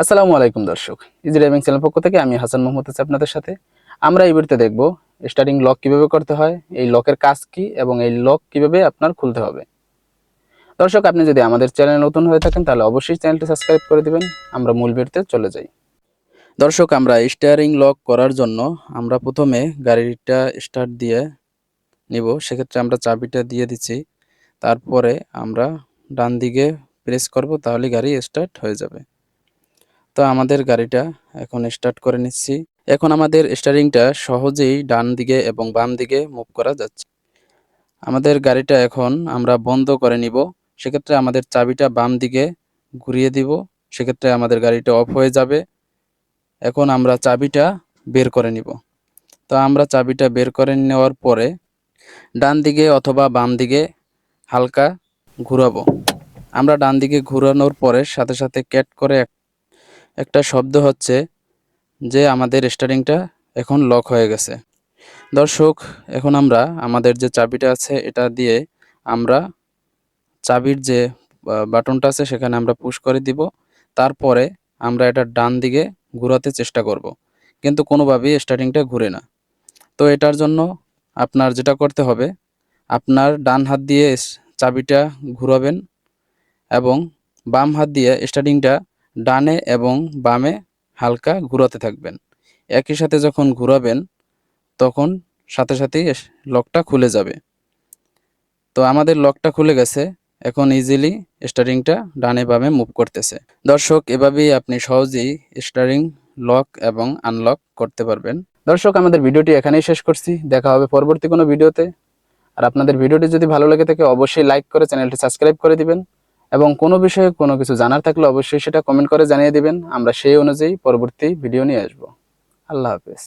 আসসালামু আলাইকুম দর্শক। ইজি ড্রাইভিং চ্যানেল পক্ষ থেকে আমি হাসান মোহাম্মদ আছি আপনাদের সাথে। আমরা এই ভিডিওতে দেখব স্টার্টিং লক কীভাবে করতে হয়, এই লকের কাজ কি এবং এই লক কীভাবে আপনার খুলতে হবে। দর্শক, আপনি যদি আমাদের চ্যানেল নতুন হয়ে থাকেন, তাহলে অবশ্যই চ্যানেলটি সাবস্ক্রাইব করে দিবেন। আমরা মূল ভিডিওতে চলে যাই। দর্শক, আমরা স্টিয়ারিং লক করার জন্য আমরা প্রথমে গাড়িটা স্টার্ট দিয়ে নিব। সেক্ষেত্রে আমরা চাবিটা দিয়ে দিচ্ছি। তারপরে আমরা ডান দিকে প্রেস করব, তাহলে গাড়ি স্টার্ট হয়ে যাবে। তো আমাদের গাড়িটা এখন স্টার্ট করে নিচ্ছি। এখন আমাদের স্টারিংটা সহজেই ডান দিকে এবং বাম দিকে মুভ করা যাচ্ছে। আমাদের গাড়িটা এখন আমরা বন্ধ করে নিব। সেক্ষেত্রে আমাদের চাবিটা বাম দিকে ঘুরিয়ে দিব। সেক্ষেত্রে আমাদের গাড়িটা অফ হয়ে যাবে। এখন আমরা চাবিটা বের করে নিব। তো আমরা চাবিটা বের করে নেওয়ার পরে ডান দিকে অথবা বাম দিকে হালকা ঘুরাবো। আমরা ডান দিকে ঘুরানোর পরে সাথে সাথে ক্যাট করে এক- একটা শব্দ হচ্ছে যে আমাদের স্টারিংটা এখন লক হয়ে গেছে। দর্শক, এখন আমরা আমাদের যে চাবিটা আছে, এটা দিয়ে আমরা চাবির যে বাটনটা আছে, সেখানে আমরা পুশ করে দিব। তারপরে আমরা এটা ডান দিকে ঘোরাতে চেষ্টা করব। কিন্তু কোনোভাবেই স্টারিংটা ঘুরে না। তো এটার জন্য আপনার যেটা করতে হবে, আপনার ডান হাত দিয়ে চাবিটা ঘুরাবেন এবং বাম হাত দিয়ে স্টারিংটা ডানে এবং বামে হালকা ঘুরাতে থাকবেন। একই সাথে যখন ঘুরাবেন, তখন সাথে সাথেই লকটা খুলে যাবে। তো আমাদের লকটা খুলে গেছে। এখন ইজিলি স্টারিংটা ডানে বামে মুভ করতেছে। দর্শক, এভাবেই আপনি সহজেই স্টারিং লক এবং আনলক করতে পারবেন। দর্শক, আমাদের ভিডিওটি এখানেই শেষ করছি। দেখা হবে পরবর্তী কোনো ভিডিওতে। আর আপনাদের ভিডিওটি যদি ভালো লেগে থাকে, অবশ্যই লাইক করে চ্যানেলটি সাবস্ক্রাইব করে দিবেন। এবং কোনো বিষয়ে কোনো কিছু জানার থাকলে অবশ্যই সেটা কমেন্ট করে জানিয়ে দিবেন। আমরা সেই অনুযায়ী পরবর্তী ভিডিও নিয়ে আসব। আল্লাহ হাফেজ।